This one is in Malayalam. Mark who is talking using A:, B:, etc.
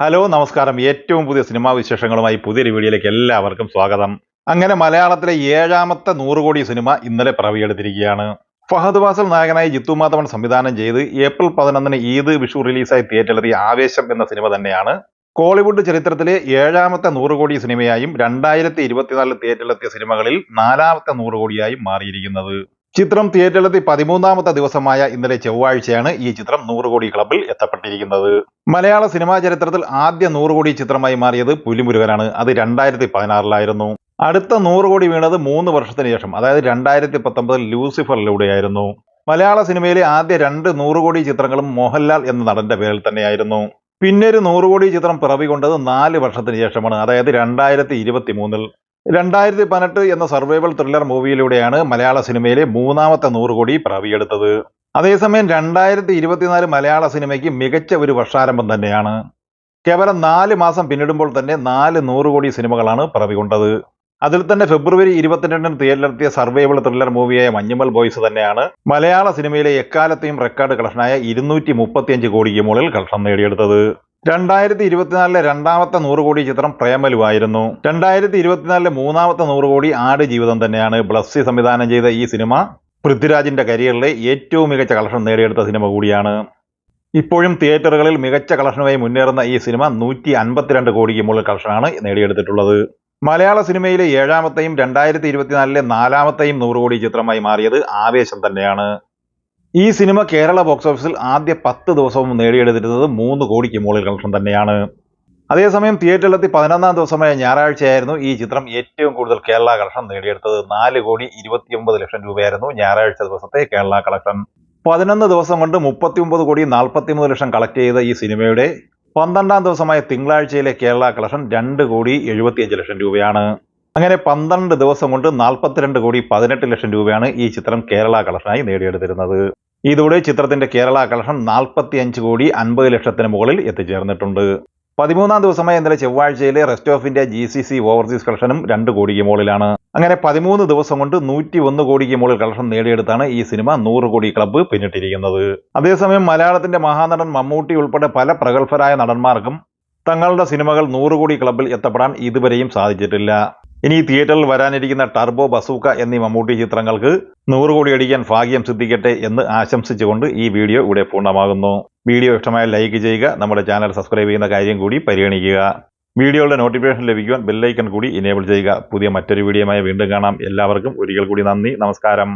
A: ഹലോ നമസ്കാരം. ഏറ്റവും പുതിയ സിനിമാ വിശേഷങ്ങളുമായി പുതിയൊരു വീഡിയോയിലേക്ക് എല്ലാവർക്കും സ്വാഗതം. അങ്ങനെ മലയാളത്തിലെ ഏഴാമത്തെ നൂറ് കോടി സിനിമ ഇന്നലെ പിറവിയെടുത്തിരിക്കുകയാണ്. ഫഹദ് വാസൽ നായകനായി ജിത്തു മാധവൻ സംവിധാനം ചെയ്ത് ഏപ്രിൽ പതിനൊന്നിന് ഈദ് വിഷു റിലീസായി തിയേറ്ററിലെത്തിയ ആവേശം എന്ന സിനിമ തന്നെയാണ്. കോളിവുഡ് ചരിത്രത്തിലെ ഏഴാമത്തെ നൂറ് കോടി സിനിമയായും രണ്ടായിരത്തി ഇരുപത്തിനാലിൽ തിയേറ്ററിലെത്തിയ സിനിമകളിൽ നാലാമത്തെ നൂറ് കോടിയായും മാറിയിരിക്കുന്നത്. ചിത്രം തിയേറ്ററിലെത്തി പതിമൂന്നാമത്തെ ദിവസമായ ഇന്നലെ ചൊവ്വാഴ്ചയാണ് ഈ ചിത്രം നൂറ് കോടി ക്ലബിൽ എത്തപ്പെട്ടിരിക്കുന്നത്. മലയാള സിനിമാ ചരിത്രത്തിൽ ആദ്യ നൂറ് കോടി ചിത്രമായി മാറിയത് പുലിമുരുകനാണ്. അത് രണ്ടായിരത്തി പതിനാറിലായിരുന്നു. അടുത്ത നൂറ് കോടി വീണത് മൂന്ന് വർഷത്തിന് ശേഷം അതായത് രണ്ടായിരത്തി പത്തൊമ്പതിൽ ലൂസിഫറിലൂടെയായിരുന്നു. മലയാള സിനിമയിലെ ആദ്യ രണ്ട് നൂറ് കോടി ചിത്രങ്ങളും മോഹൻലാൽ എന്ന നടന്റെ പേരിൽ തന്നെയായിരുന്നു. പിന്നൊരു നൂറുകോടി നൂറ് കോടി ചിത്രം പിറവികൊണ്ടത് നാല് വർഷത്തിന് ശേഷമാണ് അതായത് രണ്ടായിരത്തി ഇരുപത്തി മൂന്നിൽ രണ്ടായിരത്തി പതിനെട്ട് എന്ന സർവൈവൽ ത്രില്ലർ മൂവിയിലൂടെയാണ് മലയാള സിനിമയിലെ മൂന്നാമത്തെ നൂറ് കോടി പിറവിയെടുത്തത് അതേസമയം രണ്ടായിരത്തി ഇരുപത്തിനാല് മലയാള സിനിമയ്ക്ക് മികച്ച ഒരു വർഷാരംഭം തന്നെയാണ്. കേവലം നാല് മാസം പിന്നിടുമ്പോൾ തന്നെ നാല് നൂറ് കോടി സിനിമകളാണ് പിറവികൊണ്ടത് അതിൽ തന്നെ ഫെബ്രുവരി ഇരുപത്തിരണ്ടിന് തിയേറ്ററിലെത്തിയ സർവൈവൽ ത്രില്ലർ മൂവിയായ മഞ്ഞുമൽ ബോയ്സ് തന്നെയാണ് മലയാള സിനിമയിലെ എക്കാലത്തെയും റെക്കോർഡ് കളക്ഷനായ ഇരുന്നൂറ്റി മുപ്പത്തിയഞ്ച് കോടിക്ക് മുകളിൽ കളക്ഷൻ നേടിയെടുത്തത്. രണ്ടായിരത്തി ഇരുപത്തിനാലിലെ രണ്ടാമത്തെ നൂറ് കോടി ചിത്രം പ്രേമലുവായിരുന്നു രണ്ടായിരത്തി ഇരുപത്തിനാലിലെ മൂന്നാമത്തെ നൂറ് കോടി ആട് ജീവിതം തന്നെയാണ് ബ്ലസ്സി സംവിധാനം ചെയ്ത ഈ സിനിമ പൃഥ്വിരാജിന്റെ കരിയറിലെ ഏറ്റവും മികച്ച കളക്ഷൻ നേടിയെടുത്ത സിനിമ കൂടിയാണ്. ഇപ്പോഴും തിയേറ്ററുകളിൽ മികച്ച കളക്ഷനുമായി മുന്നേറുന്ന ഈ സിനിമ നൂറ്റി അൻപത്തിരണ്ട് കോടിക്ക് മുകളിൽ കളക്ഷനാണ് നേടിയെടുത്തിട്ടുള്ളത്. മലയാള സിനിമയിലെ ഏഴാമത്തെയും രണ്ടായിരത്തി ഇരുപത്തിനാലിലെ നാലാമത്തെയും നൂറ് കോടി ചിത്രമായി മാറിയത് ആവേശം തന്നെയാണ്. ഈ സിനിമ കേരള ബോക്സ് ഓഫീസിൽ ആദ്യ പത്ത് ദിവസവും നേടിയെടുത്തിരുന്നത് മൂന്ന് കോടിക്ക് മുകളിൽ കളക്ഷൻ തന്നെയാണ്. അതേസമയം തിയേറ്ററിലെത്തി പതിനൊന്നാം ദിവസമായ ഞായറാഴ്ചയായിരുന്നു ഈ ചിത്രം ഏറ്റവും കൂടുതൽ കേരള കളക്ഷൻ നേടിയെടുത്തത്. നാല് കോടി ഇരുപത്തിയൊമ്പത് ലക്ഷം രൂപയായിരുന്നു ഞായറാഴ്ച ദിവസത്തെ കേരള കളക്ഷൻ പതിനൊന്ന് ദിവസം കൊണ്ട് മുപ്പത്തിയൊമ്പത് കോടി നാൽപ്പത്തിമൂന്ന് ലക്ഷം കളക്ട് ചെയ്ത ഈ സിനിമയുടെ പന്ത്രണ്ടാം ദിവസമായ തിങ്കളാഴ്ചയിലെ കേരള കളക്ഷൻ രണ്ട് കോടി എഴുപത്തിയഞ്ച് ലക്ഷം രൂപയാണ്. അങ്ങനെ പന്ത്രണ്ട് ദിവസം കൊണ്ട് നാൽപ്പത്തിരണ്ട് കോടി പതിനെട്ട് ലക്ഷം രൂപയാണ് ഈ ചിത്രം കേരള കളക്ഷനായി നേടിയെടുത്തിരുന്നത്. ഇതോടെ ചിത്രത്തിന്റെ കേരള കളക്ഷൻ നാൽപ്പത്തി അഞ്ച് കോടി അൻപത് ലക്ഷത്തിന് മുകളിൽ എത്തിച്ചേർന്നിട്ടുണ്ട്. പതിമൂന്നാം ദിവസമായ ഇന്നലെ ചൊവ്വാഴ്ചയിലെ rest of India G C C overseas കളക്ഷനും രണ്ട് കോടിക്ക് മുകളിലാണ്. അങ്ങനെ പതിമൂന്ന് ദിവസം കൊണ്ട് നൂറ്റി ഒന്ന് കോടിക്ക് മുകളിൽ കളക്ഷൻ നേടിയെടുത്താണ് ഈ സിനിമ നൂറ് കോടി ക്ലബ്ബ് പിന്നിട്ടിരിക്കുന്നത്. അതേസമയം മലയാളത്തിന്റെ മഹാനടൻ മമ്മൂട്ടി ഉൾപ്പെടെ പല പ്രഗത്ഭരായ നടന്മാർക്കും തങ്ങളുടെ സിനിമകൾ നൂറ് കോടി ക്ലബ്ബിൽ എത്തപ്പെടാൻ ഇതുവരെയും സാധിച്ചിട്ടില്ല. ഇനി തിയേറ്ററിൽ വരാനിരിക്കുന്ന ടർബോ ബസൂക്ക എന്നീ മമ്മൂട്ടി ചിത്രങ്ങൾക്ക് നൂറ് കോടി അടിക്കാൻ ഭാഗ്യം സിദ്ധിക്കട്ടെ എന്ന് ആശംസിച്ചുകൊണ്ട് ഈ വീഡിയോ ഇവിടെ പൂർണമാകുന്നു. വീഡിയോ ഇഷ്ടമായ ലൈക്ക് ചെയ്യുക നമ്മുടെ ചാനൽ സബ്സ്ക്രൈബ് ചെയ്യുന്ന കാര്യം കൂടി പരിഗണിക്കുക. വീഡിയോയുടെ നോട്ടിഫിക്കേഷൻ ലഭിക്കുവാൻ ബെല്ലൈക്കൺ കൂടി ഇനേബിൾ ചെയ്യുക. പുതിയ മറ്റൊരു വീഡിയോയുമായി വീണ്ടും കാണാം. എല്ലാവർക്കും ഒരിക്കൽ കൂടി നന്ദി നമസ്കാരം.